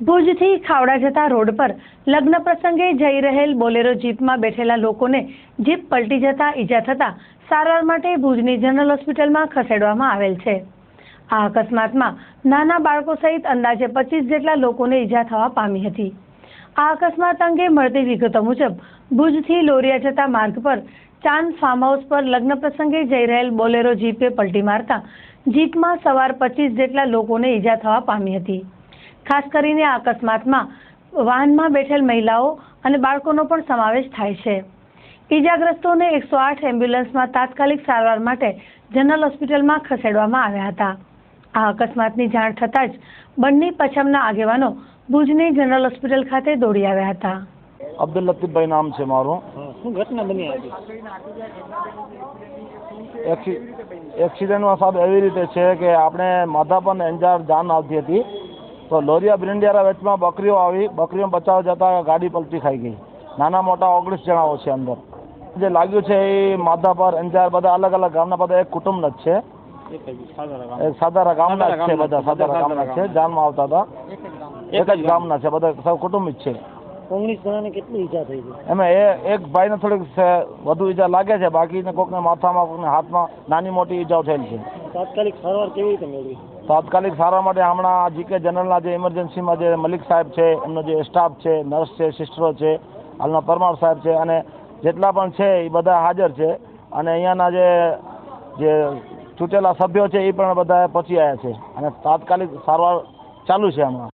ભુજથી ખાવડા જતા રોડ પર લગ્ન પ્રસંગે જઈ રહેલ બોલેરો જીપમાં બેઠેલા લોકોને જીપ પલટી જતા ઈજા થતા સારવાર માટે ભુજની જનરલ હોસ્પિટલમાં ખસેડવામાં આવેલ છે. આ અકસ્માતમાં નાના બાળકો સહિત અંદાજે પચીસ જેટલા લોકોને ઈજા થવા પામી હતી. આ અકસ્માત અંગે મળતી વિગતો મુજબ ભુજથી લોરિયા જતા માર્ગ પર ચાંદ ફાર્મ હાઉસ પર લગ્ન પ્રસંગે જઈ રહેલ બોલેરો જીપે પલટી મારતા જીપમાં સવાર પચીસ જેટલા લોકોને ઈજા થવા પામી હતી. ખાસ કરીને આ અકસ્માતમાં વાહનમાં બેઠેલ મહિલાઓ અને બાળકોનો પણ સમાવેશ થાય છે. ઈજાગ્રસ્તોને એકસો આઠ એમ્બ્યુલન્સમાં તાત્કાલિક સારવાર માટે જનરલ હોસ્પિટલમાં ખસેડવામાં આવ્યા હતા. આ અકસ્માતની જાણ થતાં જ બંને પછમના આગેવાનો ભુજની જનરલ હોસ્પિટલ ખાતે દોડી આવ્યા હતા. અબ્દુલ લતીફભાઈ નામ છે મારું. હા, શું ઘટના બની એક્સિડન્ટમાં સાહેબ એવી રીતે છે કે આપણે ને અંજાર જાન આવતી હતી. તો લોરિયા બ્રિંડિયારા વેચમાં બકરીઓ આવી બકરીઓ બચાવ જતાં ગાડી પલટી ખાઈ ગઈ. નાના મોટા ઓગણીસ જણાઓ છે અંદર. જે લાગ્યું છે એ માધાપર અંજાર બધા અલગ અલગ ગામના બધા એક કુટુંબના જ છે. સાધારા ગામના. જ છે બધા સાધારા ગામના, છે. જાનમાં આવતા હતા. એક જ ગામના. છે બધા સૌ કુટુંબ જ છે. ઓગણીસ જણાને કેટલી ઈજા થઈ છે એમાં એ એક ભાઈને થોડીક વધુ ઈજા લાગે છે. બાકીને કોકને માથામાં કોકને હાથમાં નાની મોટી ઈજાઓ થયેલી છે. તાત્કાલિક સારવાર કેવી રીતે મેળવી તાત્કાલિક સારવાર માટે હમણાં જીકે જનરલના જે ઇમરજન્સીમાં જે મલિક સાહેબ છે, એમનો જે સ્ટાફ છે, નર્સ છે, સિસ્ટરો છે, હાલના પરમાર સાહેબ છે અને જેટલા પણ છે એ બધા હાજર છે અને અહીંયાના જે જે ચૂંટેલા સભ્યો છે એ પણ બધા પહોંચી આવ્યા છે અને તાત્કાલિક સારવાર ચાલુ છે હમણાં.